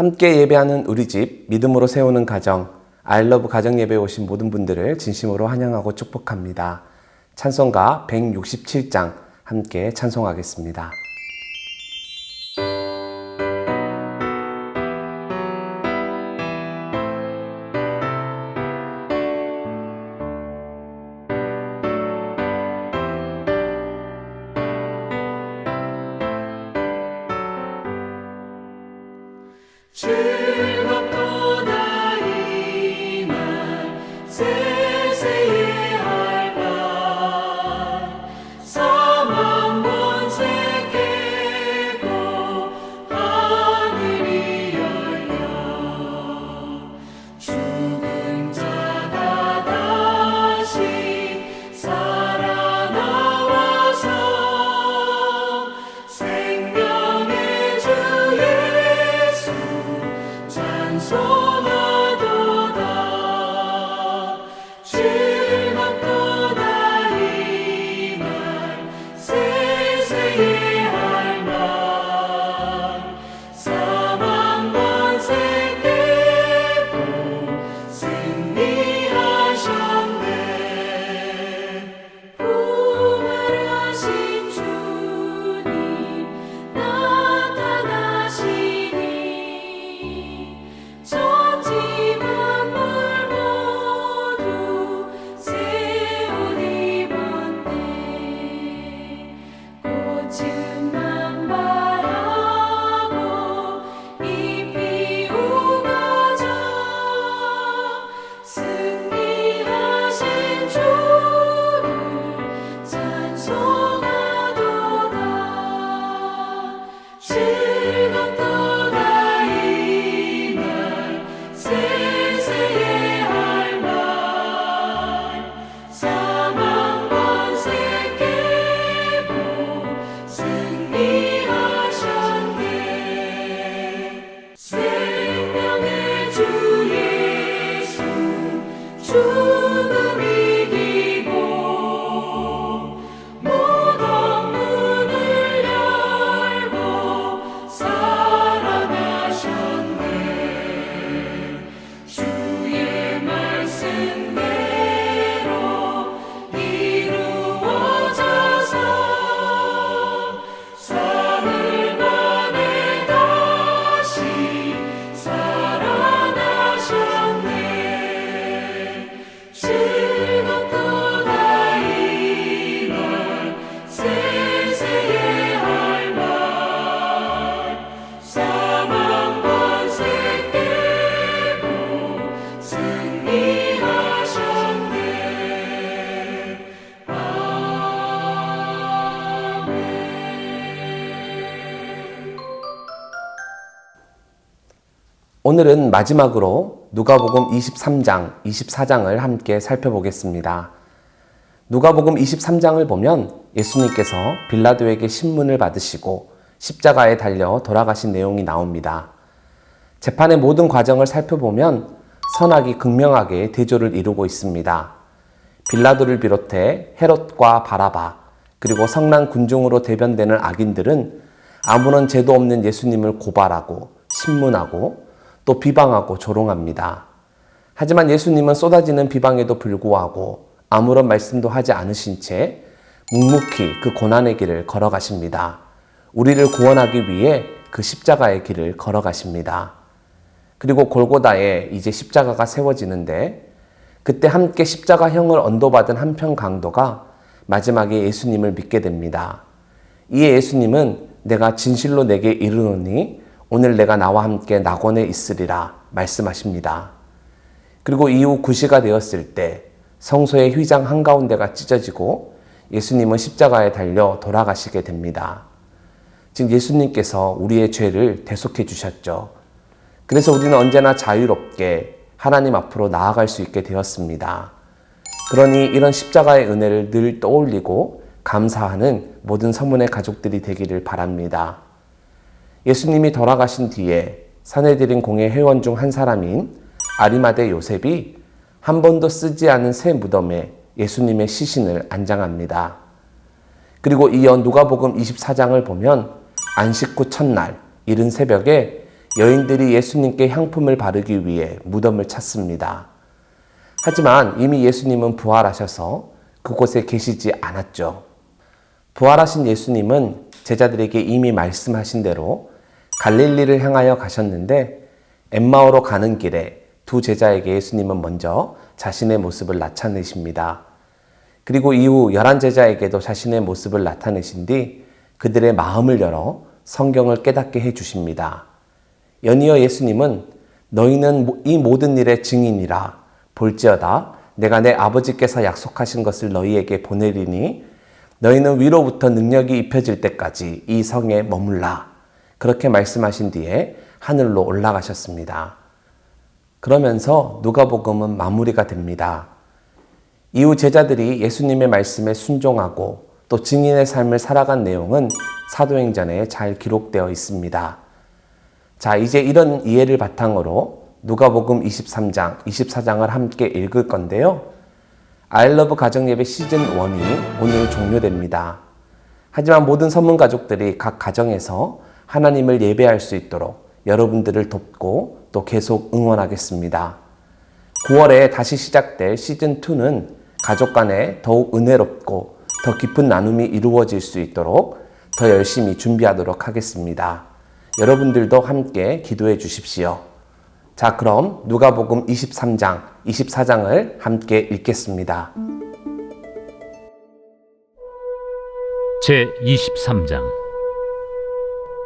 함께 예배하는 우리 집, 믿음으로 세우는 가정, 아이러브 가정 예배에 오신 모든 분들을 진심으로 환영하고 축복합니다. 찬송가 167장 함께 찬송하겠습니다. 오늘은 마지막으로 누가복음 23장, 24장을 함께 살펴보겠습니다. 누가복음 23장을 보면 예수님께서 빌라도에게 신문을 받으시고 십자가에 달려 돌아가신 내용이 나옵니다. 재판의 모든 과정을 살펴보면 선악이 극명하게 대조를 이루고 있습니다. 빌라도를 비롯해 헤롯과 바라바 그리고 성난 군중으로 대변되는 악인들은 아무런 죄도 없는 예수님을 고발하고 신문하고 또 비방하고 조롱합니다. 하지만 예수님은 쏟아지는 비방에도 불구하고 아무런 말씀도 하지 않으신 채 묵묵히 그 고난의 길을 걸어가십니다. 우리를 구원하기 위해 그 십자가의 길을 걸어가십니다. 그리고 골고다에 이제 십자가가 세워지는데 그때 함께 십자가형을 언도받은 한편 강도가 마지막에 예수님을 믿게 됩니다. 이에 예수님은 내가 진실로 내게 이르노니 오늘 내가 나와 함께 낙원에 있으리라 말씀하십니다. 그리고 이후 9시가 되었을 때 성소의 휘장 한가운데가 찢어지고 예수님은 십자가에 달려 돌아가시게 됩니다. 즉 예수님께서 우리의 죄를 대속해 주셨죠. 그래서 우리는 언제나 자유롭게 하나님 앞으로 나아갈 수 있게 되었습니다. 그러니 이런 십자가의 은혜를 늘 떠올리고 감사하는 모든 서문의 가족들이 되기를 바랍니다. 예수님이 돌아가신 뒤에 사내들인 공회 회원 중 한 사람인 아리마대 요셉이 한 번도 쓰지 않은 새 무덤에 예수님의 시신을 안장합니다. 그리고 이어 누가복음 24장을 보면 안식 후 첫날 이른 새벽에 여인들이 예수님께 향품을 바르기 위해 무덤을 찾습니다. 하지만 이미 예수님은 부활하셔서 그곳에 계시지 않았죠. 부활하신 예수님은 제자들에게 이미 말씀하신 대로 갈릴리를 향하여 가셨는데 엠마오로 가는 길에 두 제자에게 예수님은 먼저 자신의 모습을 나타내십니다. 그리고 이후 열한 제자에게도 자신의 모습을 나타내신 뒤 그들의 마음을 열어 성경을 깨닫게 해 주십니다. 연이어 예수님은 너희는 이 모든 일의 증인이라 볼지어다 내가 내 아버지께서 약속하신 것을 너희에게 보내리니 너희는 위로부터 능력이 입혀질 때까지 이 성에 머물라 그렇게 말씀하신 뒤에 하늘로 올라가셨습니다. 그러면서 누가복음은 마무리가 됩니다. 이후 제자들이 예수님의 말씀에 순종하고 또 증인의 삶을 살아간 내용은 사도행전에 잘 기록되어 있습니다. 자, 이제 이런 이해를 바탕으로 누가복음 23장, 24장을 함께 읽을 건데요. 아이러브 가정예배 시즌 1이 오늘 종료됩니다. 하지만 모든 선문 가족들이 각 가정에서 하나님을 예배할 수 있도록 여러분들을 돕고 또 계속 응원하겠습니다. 9월에 다시 시작될 시즌 2는 가족 간에 더욱 은혜롭고 더 깊은 나눔이 이루어질 수 있도록 더 열심히 준비하도록 하겠습니다. 여러분들도 함께 기도해 주십시오. 자, 그럼 누가복음 23장, 24장을 함께 읽겠습니다. 제 23장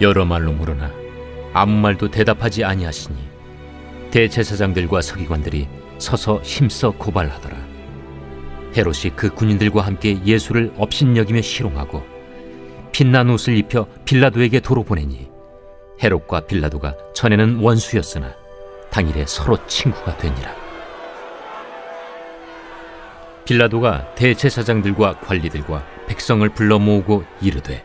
여러 말로 물으나 아무 말도 대답하지 아니하시니 대제사장들과 서기관들이 서서 힘써 고발하더라. 헤롯이 그 군인들과 함께 예수를 업신여기며 희롱하고 빛난 옷을 입혀 빌라도에게 도로 보내니 헤롯과 빌라도가 전에는 원수였으나 당일에 서로 친구가 되니라. 빌라도가 대제사장들과 관리들과 백성을 불러 모으고 이르되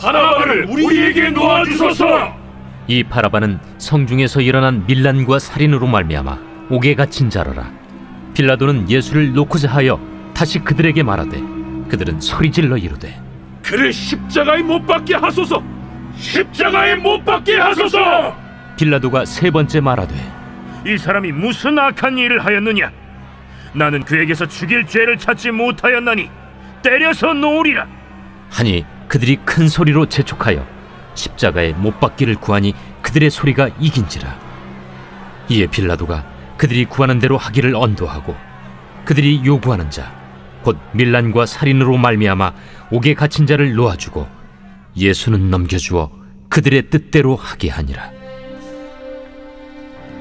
바나바를 우리에게 놓아주소서. 이 바라바는 성중에서 일어난 밀란과 살인으로 말미암아 옥에 갇힌 자라라. 빌라도는 예수를 놓고자 하여 다시 그들에게 말하되 그들은 소리질러 이르되 그를 십자가에 못 박게 하소서. 십자가에 못 박게 하소서. 빌라도가 세 번째 말하되 이 사람이 무슨 악한 일을 하였느냐? 나는 그에게서 죽일 죄를 찾지 못하였나니 때려서 놓으리라. 하니 그들이 큰 소리로 재촉하여 십자가에 못 박기를 구하니 그들의 소리가 이긴지라. 이에 빌라도가 그들이 구하는 대로 하기를 언도하고 그들이 요구하는 자 곧 밀란과 살인으로 말미암아 옥에 갇힌 자를 놓아주고 예수는 넘겨주어 그들의 뜻대로 하게 하니라.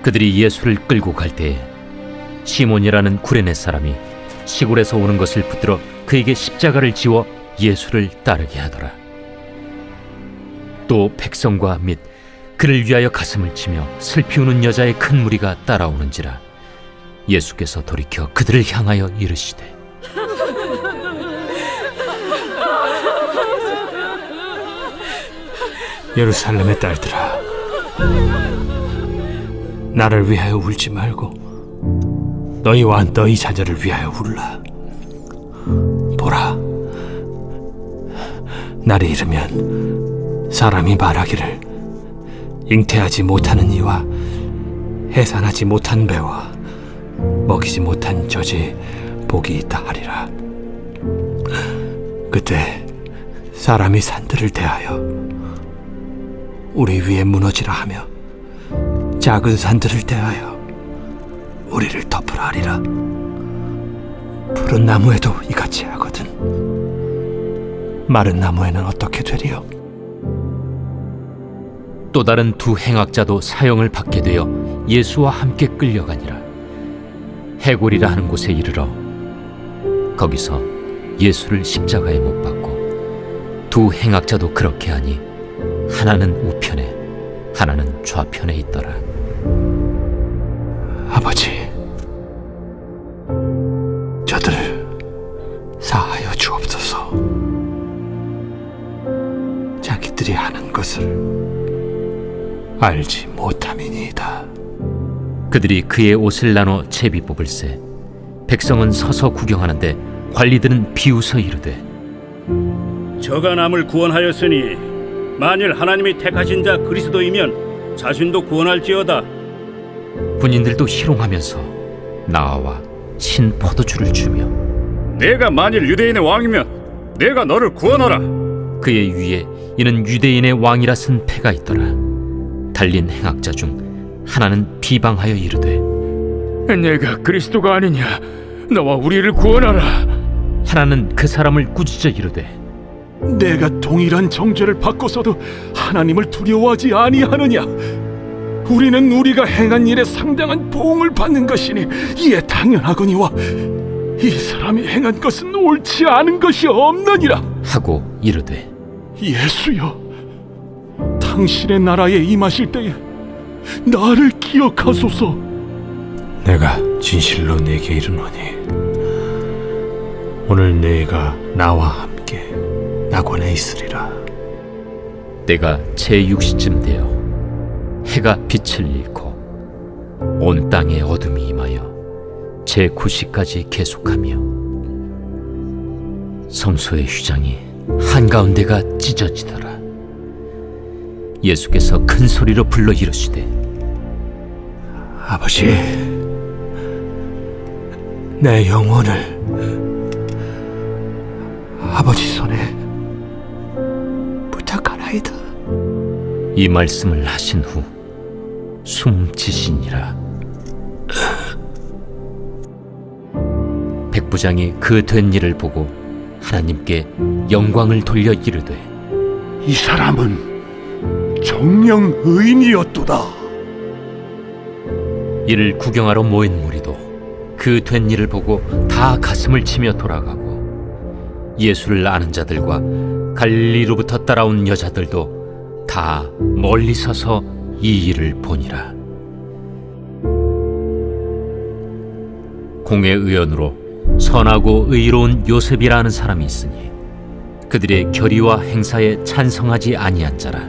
그들이 예수를 끌고 갈 때에 시몬이라는 구레네 사람이 시골에서 오는 것을 붙들어 그에게 십자가를 지워 예수를 따르게 하더라. 또 백성과 및 그를 위하여 가슴을 치며 슬피 우는 여자의 큰 무리가 따라오는지라 예수께서 돌이켜 그들을 향하여 이르시되 예루살렘의 딸들아 나를 위하여 울지 말고 너희와 너희 자녀를 위하여 울라. 날이 이르면 사람이 말하기를 잉태하지 못하는 이와 해산하지 못한 배와 먹이지 못한 젖이 복이 있다 하리라. 그때 사람이 산들을 대하여 우리 위에 무너지라 하며 작은 산들을 대하여 우리를 덮으라 하리라. 푸른 나무에도 이같이 하거든. 마른 나무에는 어떻게 되리요? 또 다른 두 행악자도 사형을 받게 되어 예수와 함께 끌려가니라. 해골이라 하는 곳에 이르러 거기서 예수를 십자가에 못 박고 두 행악자도 그렇게 하니 하나는 우편에 하나는 좌편에 있더라. 아버지, 자기들이 하는 것을 알지 못함이니이다. 그들이 그의 옷을 나눠 제비 뽑을세 백성은 서서 구경하는데 관리들은 비웃어 이르되 저가 남을 구원하였으니 만일 하나님이 택하신 자 그리스도이면 자신도 구원할지어다. 군인들도 희롱하면서 나와 신 포도주를 주며 내가 만일 유대인의 왕이면 내가 너를 구원하라. 그의 위에 이는 유대인의 왕이라 쓴 패가 있더라 달린 행악자 중 하나는 비방하여 이르되 내가 그리스도가 아니냐? 너와 우리를 구원하라. 하나는 그 사람을 꾸짖어 이르되 내가 동일한 정죄를 받고서도 하나님을 두려워하지 아니하느냐? 우리는 우리가 행한 일에 상당한 보응을 받는 것이니 이에 당연하거니와 이 사람이 행한 것은 옳지 않은 것이 없느니라. 하고 이르되 예수여, 당신의 나라에 임하실 때에 나를 기억하소서. 내가 진실로 네게 이르노니 오늘 네가 나와 함께 낙원에 있으리라. 때가 제6시쯤 되어 해가 빛을 잃고 온 땅에 어둠이 임하여 제9시까지 계속하며 성소의 휘장이 한가운데가 찢어지더라 예수께서 큰 소리로 불러 이르시되 아버지, 내 영혼을 아버지 손에 부탁하나이다. 이 말씀을 하신 후 숨지시니라 백부장이 그 된 일을 보고 하나님께 영광을 돌려 이르되 이 사람은 정령 의인이었도다. 이를 구경하러 모인 무리도 그 된 일을 보고 다 가슴을 치며 돌아가고 예수를 아는 자들과 갈릴리로부터 따라온 여자들도 다 멀리 서서 이 일을 보니라 공회 의원으로 선하고 의로운 요셉이라는 사람이 있으니 그들의 결의와 행사에 찬성하지 아니한 자라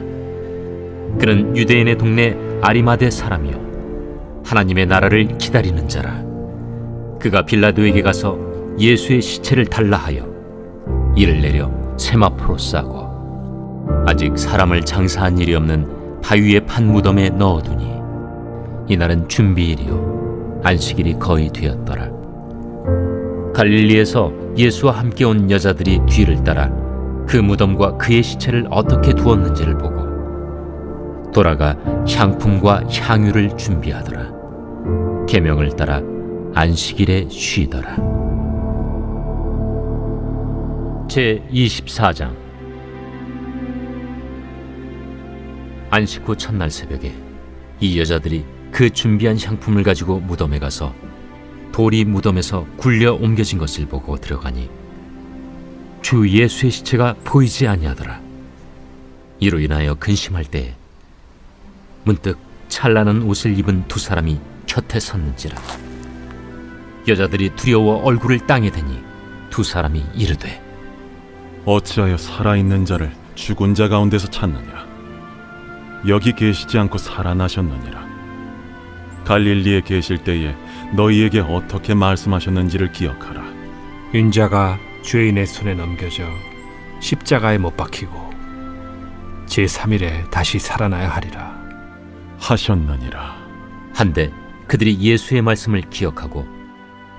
그는 유대인의 동네 아리마대 사람이요 하나님의 나라를 기다리는 자라. 그가 빌라도에게 가서 예수의 시체를 달라 하여 이를 내려 세마포로 싸고 아직 사람을 장사한 일이 없는 바위의 판 무덤에 넣어두니 이날은 준비일이요 안식일이 거의 되었더라. 갈릴리에서 예수와 함께 온 여자들이 뒤를 따라 그 무덤과 그의 시체를 어떻게 두었는지를 보고 돌아가 향품과 향유를 준비하더라. 계명을 따라 안식일에 쉬더라. 제 24장 안식 후 첫날 새벽에 이 여자들이 그 준비한 향품을 가지고 무덤에 가서 돌이 무덤에서 굴려 옮겨진 것을 보고 들어가니 주 예수의 시체가 보이지 아니하더라. 이로 인하여 근심할 때에 문득 찬란한 옷을 입은 두 사람이 곁에 섰는지라 여자들이 두려워 얼굴을 땅에 대니 두 사람이 이르되 어찌하여 살아있는 자를 죽은 자 가운데서 찾느냐? 여기 계시지 않고 살아나셨느니라. 갈릴리에 계실 때에 너희에게 어떻게 말씀하셨는지를 기억하라. 인자가 죄인의 손에 넘겨져 십자가에 못 박히고 제 3일에 다시 살아나야 하리라. 하셨느니라. 한데 그들이 예수의 말씀을 기억하고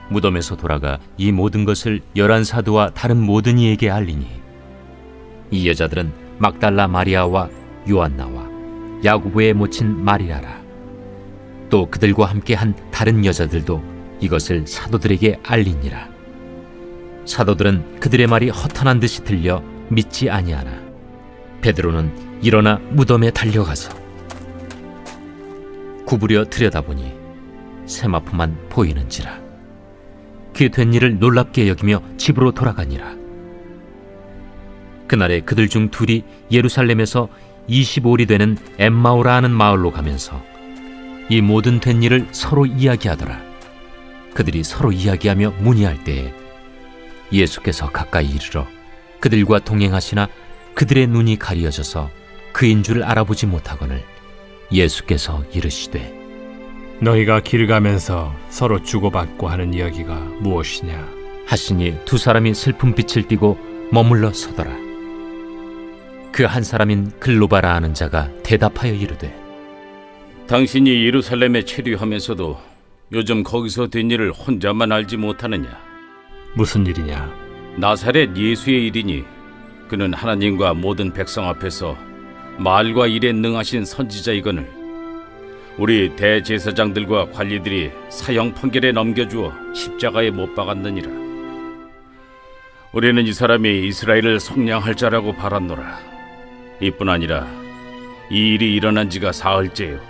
무덤에서 돌아가 이 모든 것을 열한 사도와 다른 모든 이에게 알리니 이 여자들은 막달라 마리아와 요한나와 야고보의 모친 마리아라 또 그들과 함께 한 다른 여자들도 이것을 사도들에게 알리니라. 사도들은 그들의 말이 허탄한 듯이 들려 믿지 아니하나 베드로는 일어나 무덤에 달려가서 구부려 들여다보니 세마포만 보이는지라. 그 된 일을 놀랍게 여기며 집으로 돌아가니라. 그날에 그들 중 둘이 예루살렘에서 25리 되는 엠마오라 하는 마을로 가면서 이 모든 된 일을 서로 이야기하더라 그들이 서로 이야기하며 문의할 때에 예수께서 가까이 이르러 그들과 동행하시나 그들의 눈이 가리어져서 그인 줄 알아보지 못하거늘 예수께서 이르시되 너희가 길 가면서 서로 주고받고 하는 이야기가 무엇이냐? 하시니 두 사람이 슬픈 빛을 띠고 머물러 서더라. 그 한 사람인 글로바라 하는 자가 대답하여 이르되 당신이 예루살렘에 체류하면서도 요즘 거기서 된 일을 혼자만 알지 못하느냐? 무슨 일이냐? 나사렛 예수의 일이니 그는 하나님과 모든 백성 앞에서 말과 일에 능하신 선지자이거늘 우리 대제사장들과 관리들이 사형 판결에 넘겨주어 십자가에 못 박았느니라 우리는 이 사람이 이스라엘을 속량할 자라고 바랐노라 이뿐 아니라 이 일이 일어난 지가 사흘째요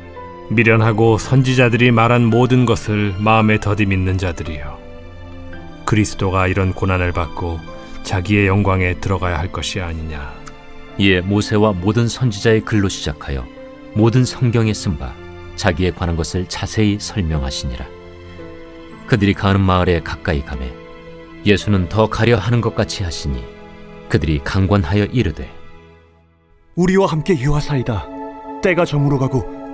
미련하고 선지자들이 말한 모든 것을 마음에 더디 믿는 자들이요. 그리스도가 이런 고난을 받고 자기의 영광에 들어가야 할 것이 아니냐. 이에 모세와 모든 선지자의 글로 시작하여 모든 성경에 쓴 바 자기에 관한 것을 자세히 설명하시니라. 그들이 가는 마을에 가까이 가매 예수는 더 가려 하는 것 같이 하시니 그들이 강권하여 이르되 우리와 함께 유하사이다. 때가 저물어 가고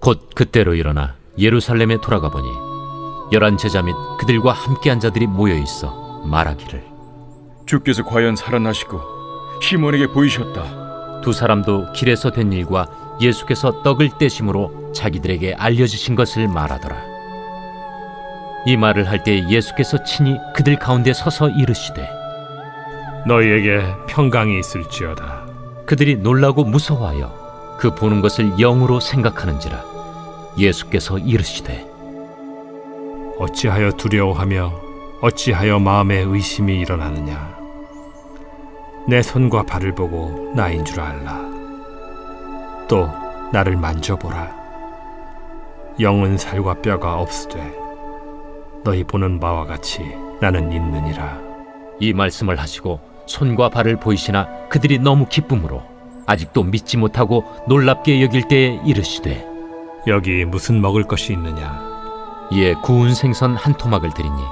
곧 그때로 일어나 예루살렘에 돌아가 보니 열한 제자 및 그들과 함께한 자들이 모여 있어 말하기를 주께서 과연 살아나시고 시몬에게 보이셨다. 두 사람도 길에서 된 일과 예수께서 떡을 떼심으로 자기들에게 알려주신 것을 말하더라. 이 말을 할 때 예수께서 친히 그들 가운데 서서 이르시되 너희에게 평강이 있을지어다. 그들이 놀라고 무서워하여 그 보는 것을 영으로 생각하는지라 예수께서 이르시되 어찌하여 두려워하며 어찌하여 마음에 의심이 일어나느냐? 내 손과 발을 보고 나인 줄 알라. 또 나를 만져보라. 영은 살과 뼈가 없으되 너희 보는 바와 같이 나는 있느니라. 이 말씀을 하시고 손과 발을 보이시나 그들이 너무 기쁨으로 아직도 믿지 못하고 놀랍게 여길 때에 이르시되 여기 무슨 먹을 것이 있느냐? 이에 구운 생선 한 토막을 드리니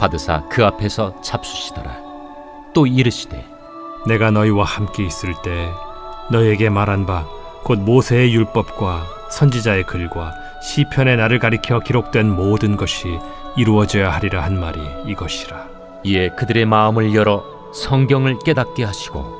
받으사 그 앞에서 잡수시더라 또 이르시되 내가 너희와 함께 있을 때 너희에게 말한 바 곧 모세의 율법과 선지자의 글과 시편의 나를 가리켜 기록된 모든 것이 이루어져야 하리라 한 말이 이것이라. 이에 그들의 마음을 열어 성경을 깨닫게 하시고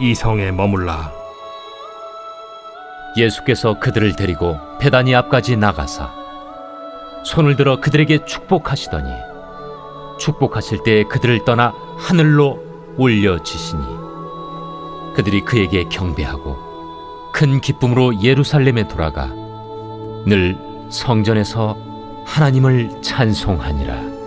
이 성에 머물라 예수께서 그들을 데리고 베다니 앞까지 나가사 손을 들어 그들에게 축복하시더니 축복하실 때 그들을 떠나 하늘로 올려지시니 그들이 그에게 경배하고 큰 기쁨으로 예루살렘에 돌아가 늘 성전에서 하나님을 찬송하니라.